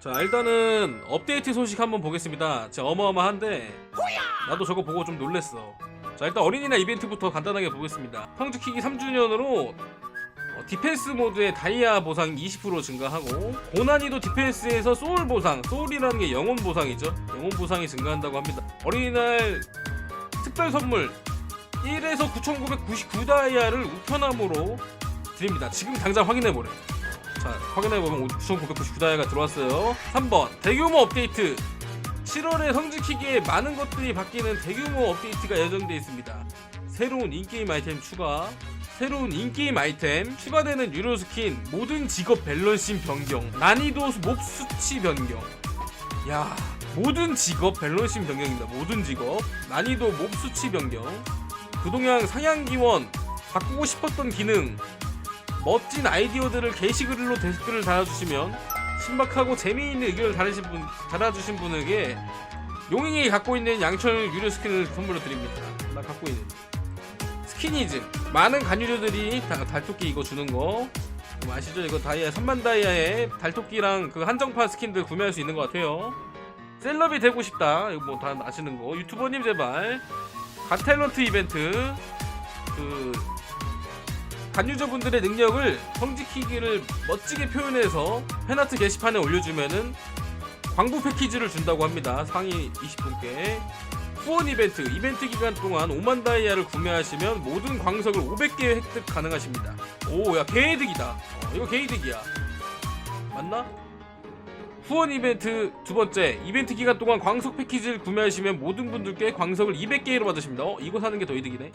자 일단은 업데이트 소식 한번 보겠습니다. 진짜 어마어마한데. 나도 저거 보고 좀 놀랬어. 자 일단 어린이날 이벤트부터 간단하게 보겠습니다. 평주키기 3주년으로 어, 디펜스 모드의 다이아 보상 20% 증가하고 고난이도 디펜스에서 소울 보상 소울이라는 게 영혼 보상이죠. 영혼 보상이 증가한다고 합니다. 어린이날 특별 선물 1에서 9,999 다이아를 우편함으로 드립니다. 지금 당장 확인해보래 자 확인해보면 9,999다이아가 들어왔어요. 3번 대규모 업데이트. 7월에 성지키기에 많은 것들이 바뀌는 대규모 업데이트가 예정되어 있습니다. 새로운 인게임 아이템 추가. 새로운 인게임 아이템 추가되는 유료 스킨 모든 직업 밸런싱 변경 난이도 몹 수치 변경. 야 모든 직업 밸런싱 변경입니다. 모든 직업. 난이도 몹 수치 변경. 구동향 상향 기원. 바꾸고 싶었던 기능 멋진 아이디어들을 게시글로 댓글을 달아주시면 신박하고 재미있는 의견을 달으신 분, 달아주신 분에게 용잉이 갖고 있는 양철 유료 스킨을 선물로 드립니다. 나 갖고 있는 스키니즘 많은 간유료들이 다- 달토끼 이거 주는 거뭐 아시죠? 이거 다이아 3만 다이아에 달토끼랑 그 한정판 스킨들 구매할 수 있는 것 같아요. 셀럽이 되고 싶다. 이거 뭐 다 아시는 거. 유튜버님 제발. 갓탤런트 이벤트 그 간유저분들의 능력을 성지키기를 멋지게 표현해서 팬아트 게시판에 올려주면은 광고 패키지를 준다고 합니다. 상위 20분께. 후원 이벤트, 이벤트 기간 동안 5만 다이아를 구매하시면 모든 광석을 500개 획득 가능하십니다. 오, 야, 개이득이다. 어, 이거 개이득이야. 맞나? 후원 이벤트 두 번째, 이벤트 기간 동안 광석 패키지를 구매하시면 모든 분들께 광석을 200개로 받으십니다. 어, 이거 사는 게 더 이득이네.